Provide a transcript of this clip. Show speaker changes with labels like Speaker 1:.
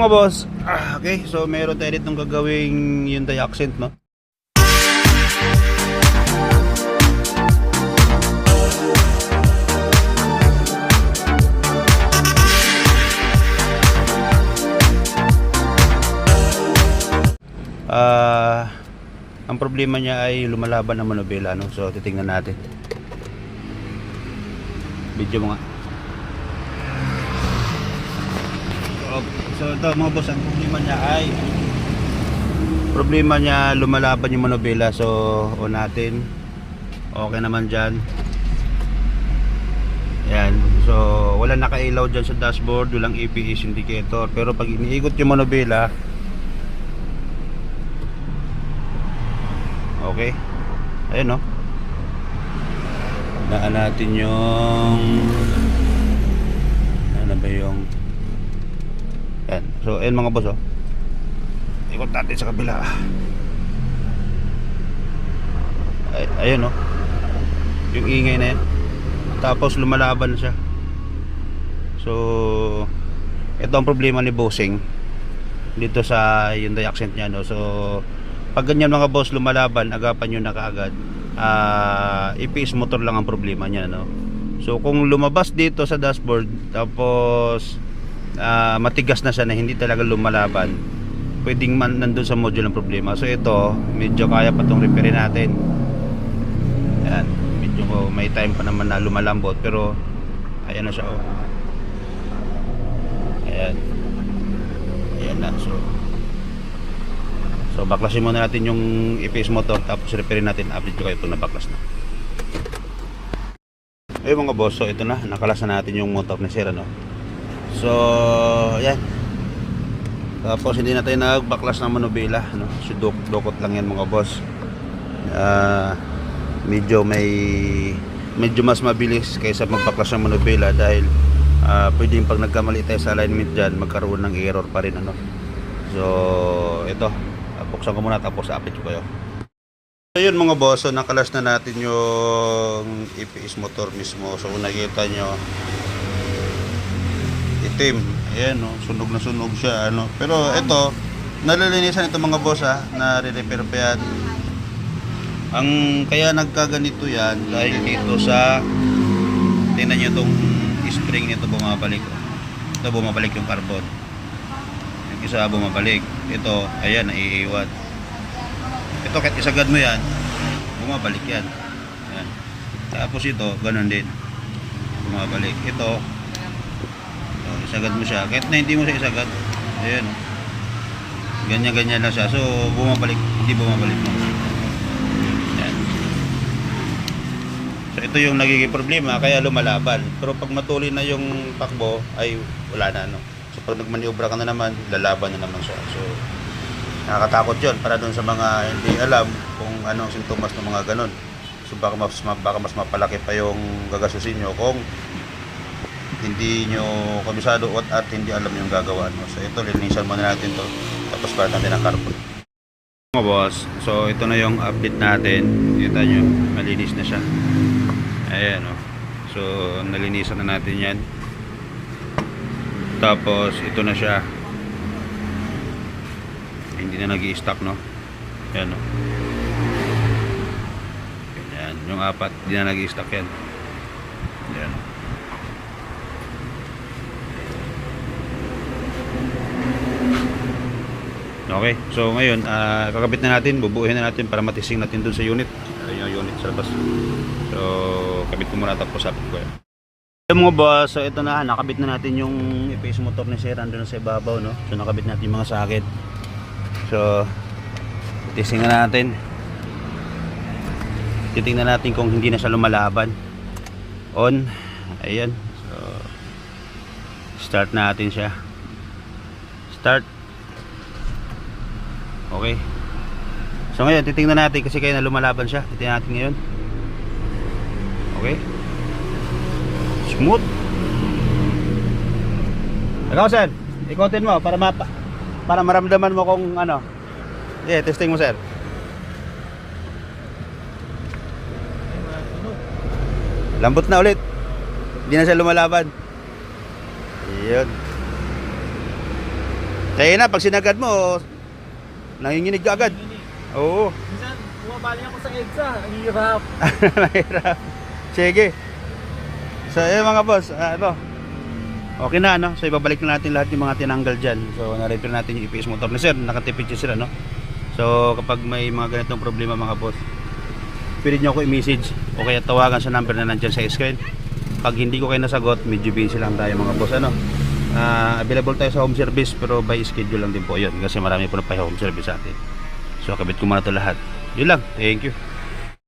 Speaker 1: Mga boss, ah, okay, so meron tayo ditong gagawing Hyundai accent, no? Ah, ang problema niya ay lumalaban ng manobela, no? So titingnan natin. Video mo nga. So ito mga boss, ang problema niya ay problema niya lumalaban yung manobela so on natin. Okay naman dyan. Yan. So wala nakailaw dyan sa dashboard. Walang APS indicator pero pag iniikot yung manobela okay. Ayun no? Naan natin yung ano ba yung. So, ayun mga boss, oh. Ikot natin sa kabila. Ay, ayun, oh. Yung ingay na yan. Tapos, lumalaban siya. So, ito ang problema ni bossing dito sa Hyundai accent niya, no. So, pag ganyan mga boss lumalaban, agapan nyo na kaagad. Ah, EPS motor lang ang problema niya, no. So, kung lumabas dito sa dashboard, tapos ah, matigas na siya na hindi talaga lumalaban. Pwedeng man nandun sa module ang problema. So ito medyo kaya pa itong repairin natin. Yan medyo ko may time pa naman na lumalambot pero ayan na siya oh. Ayan. Ayan na so. So baklasin muna natin yung EPS motor tapos repairin natin update ko kayo pag nabaklas na. Ayun mga boss so ito na. Nakalas na natin yung motor ni Sir ano So, yan. Tapos hindi na tayo nagbaklas ng manubila, no. So, duk- dukot lang yan mga boss. Ah, medyo may medyo mas mabilis kaysa magbaklas ng manubila dahil ah, pwedeng pag nagkamali tayo sa alignment dyan, magkaroon ng error pa rin ano. So, ito. Ah, buksan ko muna tapos update ko kayo. So yun mga boss, so nakalas na natin yung EPS motor mismo. So nakita nyo, itim. Ayan, no? sunog na sunog siya. Ano? Pero ito, nalilinisan ito mga boss ha, na re-repair pa yan. Ang kaya nagkaganito yan dahil dito sa tingnan nyo itong spring nito bumabalik. oh. Ito bumabalik yung carbon. Yung isa bumabalik. Ito, ayan, naiiwan. Ito kahit isagad mo yan, bumabalik yan. Ayan. Tapos ito, ganun din. Bumabalik. Ito, isagad mo siya. Kahit na hindi mo siya isagad, ayan. Ganyan-ganyan lang siya. So, bumabalik, hindi bumabalik mo. Ayan. So, ito yung nagiging problema, kaya lumalaban. Pero pag matuloy na yung takbo, ay wala na, no? So, pag nagmaniobra ka na naman, lalaban na naman siya. So, nakakatakot yun para dun sa mga hindi alam kung anong sintomas ng mga ganun. So, baka mas, baka mas mapalaki pa yung gagasusin nyo kung hindi nyo kabisado at, at hindi alam yung gagawa no? so ito linisan muna natin to. Tapos para natin ang carbon. Mga boss so ito na yung update natin. Kita nyo malinis na siya. Ayan o so nalinisan na natin yan. Tapos ito na siya. Hindi na nag stock no? Ayan o yan yung apat hindi na nag stock yan ayan o Okay, so ngayon, ah, kakabit na natin, bubuuhin na natin para matising natin dun sa unit. Ayun yung unit sa labas. So, kabit ko muna tapos sapit ko yan. So mga boss, so ito na, nakabit na natin yung EPS motor ni Sir, andun sa ibabaw, no? So nakabit natin yung mga sakit. So, tising na natin. Titingnan natin kung hindi na siya lumalaban. On, ayan. So, start natin siya. Start. Okay. So ngayon, titingnan natin kasi kaya na lumalaban siya. Titingnan natin ngayon. Okay. Smooth. Ikaw, sir. Ikotin mo para mapa para maramdaman mo kung ano. Yeah, testing mo, sir. Lambot na ulit. Hindi na siya lumalaban. Yun. Kaya na, pag sinagad mo, nanginginig ka agad. Oo.
Speaker 2: Minsan, bumabali ako sa EDSA. Ang hirap.
Speaker 1: Mahirap. Sige. So, eh mga boss, ah, ito. Okay na, ano? So, ibabalik na natin lahat yung mga tinanggal dyan. So, na-repair natin yung EPS motor ni sir. Nakatipid siya sila, no? So, kapag may mga ganitong problema, mga boss, pwede nyo ako i-message o kaya tawagan sa number na nandyan sa screen. Pag hindi ko kayo nasagot, medyo busy lang tayo, mga boss, ano? Ah, available tayo sa home service, pero by schedule lang din po yun. Kasi marami po na pa home service sa atin. So, kabit ko muna ito lahat. Yun lang. Thank you.